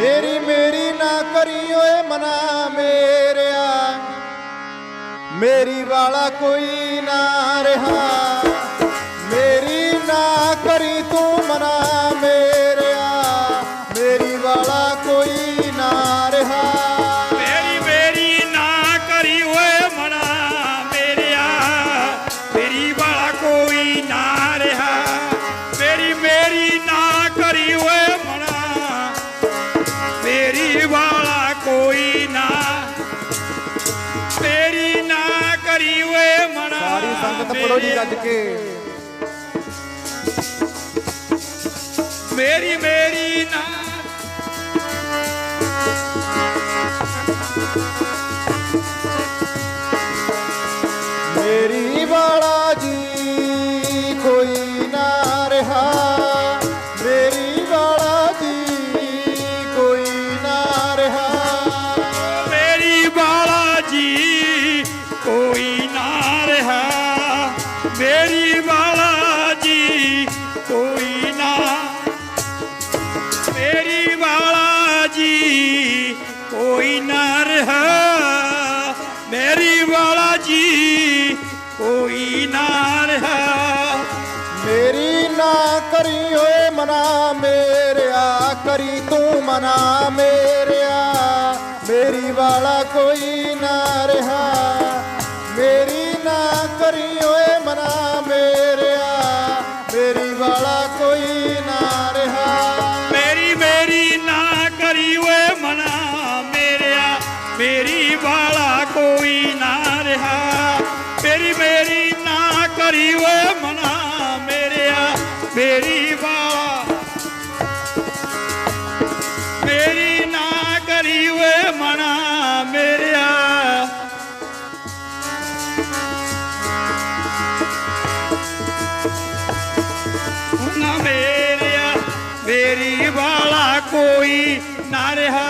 ਮੇਰੀ ਮੇਰੀ ਨਾ ਕਰੀ ਓਏ ਮਨਾ ਮੇਰਿਆ। ਮੇਰੀ ਵਾਲਾ ਕੋਈ ਨਾ ਰਹਾ। ਸੰਗਤ ਪੜੋ ਜੀ ਗੱਜ ਕੇ। ਮੇਰੀ ਮੇਰੀ ਨਾ। ਮੇਰੀ ਵਾਲਾ ਜੀ। ਮੇਰੀ ਬਾਲਾ ਜੀ ਕੋਈ ਨਾ। ਮੇਰੀ ਬਾਲਾ ਜੀ ਕੋਈ ਨਾ ਰਿਹਾ। ਮੇਰੀ ਬਾਲਾ ਜੀ ਕੋਈ ਨਾ ਰਿਹਾ। ਮੇਰੀ ਨਾ ਕਰੀ ਓਏ ਮਨਾ ਮੇਰਿਆ, ਕਰੀ ਤੂੰ ਮਨਾ ਮੇਰਿਆ। ਮੇਰੀ ਵਾਲਾ ਕੋਈ ਨਾ ਰਹਾ। ਮੇਰੀ ਵਾਲਾ ਕੋਈ ਨਾ ਰਿਹਾ। ਮੇਰੀ ਮੇਰੀ ਨਾ ਕਰੀ ਓਏ ਮਨਾ ਮੇਰਿਆ। ਮੇਰੀ ਵਾਲਾ ਮੇਰੀ ਨਾ ਕਰੀ ਓਏ ਮਨਾ ਮੇਰਿਆ। ਨਾ ਮੇਰਿਆ। ਮੇਰੀ ਵਾਲਾ ਕੋਈ ਨਾ ਰਿਹਾ।